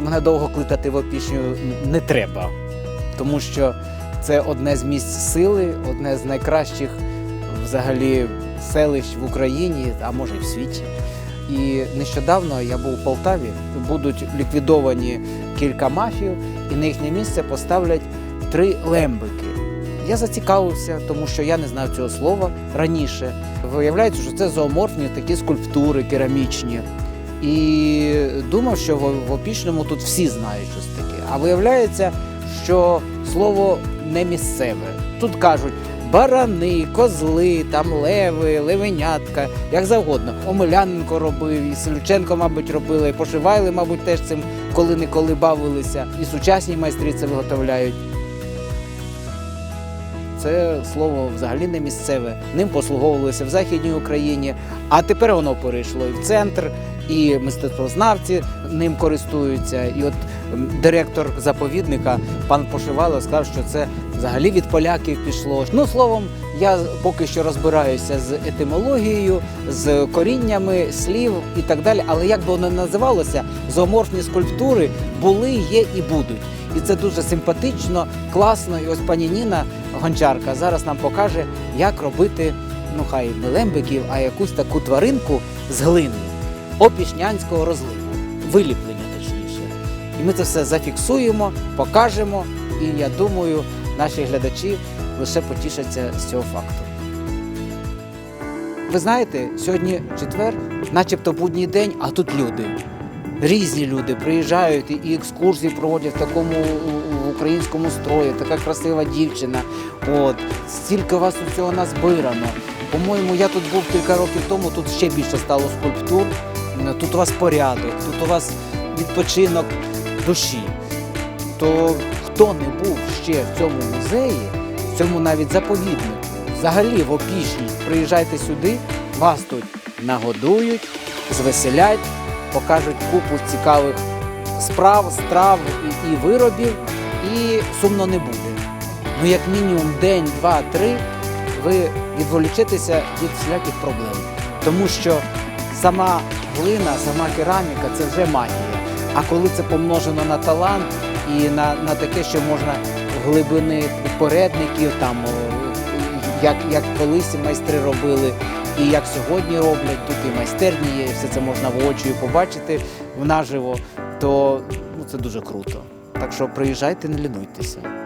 мене довго кликати в опішню не треба, тому що це одне з місць сили, одне з найкращих взагалі селищ в Україні, а може і в світі. І нещодавно я був у Полтаві, будуть ліквідовані кілька мафів, і на їхнє місце поставлять три лембики. Я зацікавився, тому що я не знав цього слова раніше. Виявляється, що це зооморфні такі скульптури керамічні. І думав, що в, опішному тут всі знають щось таке. А виявляється, що слово не місцеве. Тут кажуть барани, козли, там леви, левенятка, як завгодно. Омеляненко робив, і Селюченко, мабуть, робили, і Пошивайли, мабуть, теж цим коли-неколи бавилися. І сучасні майстри це виготовляють. Це слово взагалі не місцеве. Ним послуговувалися в Західній Україні, а тепер воно перейшло і в центр, і мистецтвознавці ним користуються. І от директор заповідника пан Пошивайло сказав, що це взагалі від поляків пішло. Ну словом, я поки що розбираюся з етимологією, з коріннями слів і так далі. Але як би воно називалося, зооморфні скульптури були, є і будуть. І це дуже симпатично, класно. І ось пані Ніна Гончарка зараз нам покаже, як робити, ну хай не лембиків, а якусь таку тваринку з глини опішнянського розливу, виліплення точніше. І ми це все зафіксуємо, покажемо. І я думаю, наші глядачі лише потішаться з цього факту. Ви знаєте, сьогодні четвер, начебто будній день, а тут люди. Різні люди приїжджають і- екскурсії проводять в такому у українському строї, така красива дівчина. От стільки вас усього назбирано. По-моєму, я тут був кілька років тому, тут ще більше стало скульптур. Тут у вас порядок, тут у вас відпочинок душі. То хто не був ще в цьому музеї, в цьому навіть заповіднику, взагалі в опішні, приїжджайте сюди, вас тут нагодують, звеселять, покажуть купу цікавих справ, страв і виробів, і сумно не буде. Ну, як мінімум день, два, три, ви відволічитеся від всіляких проблем. Тому що сама глина, сама кераміка це вже магія. А коли це помножено на талант і на, на таке, що можна глибини попередників, там як, як колись майстри робили, і як сьогодні роблять, тут і майстерні є, і все це можна воочию побачити наживо, то ну, це дуже круто. Так що приїжджайте, не лінуйтеся.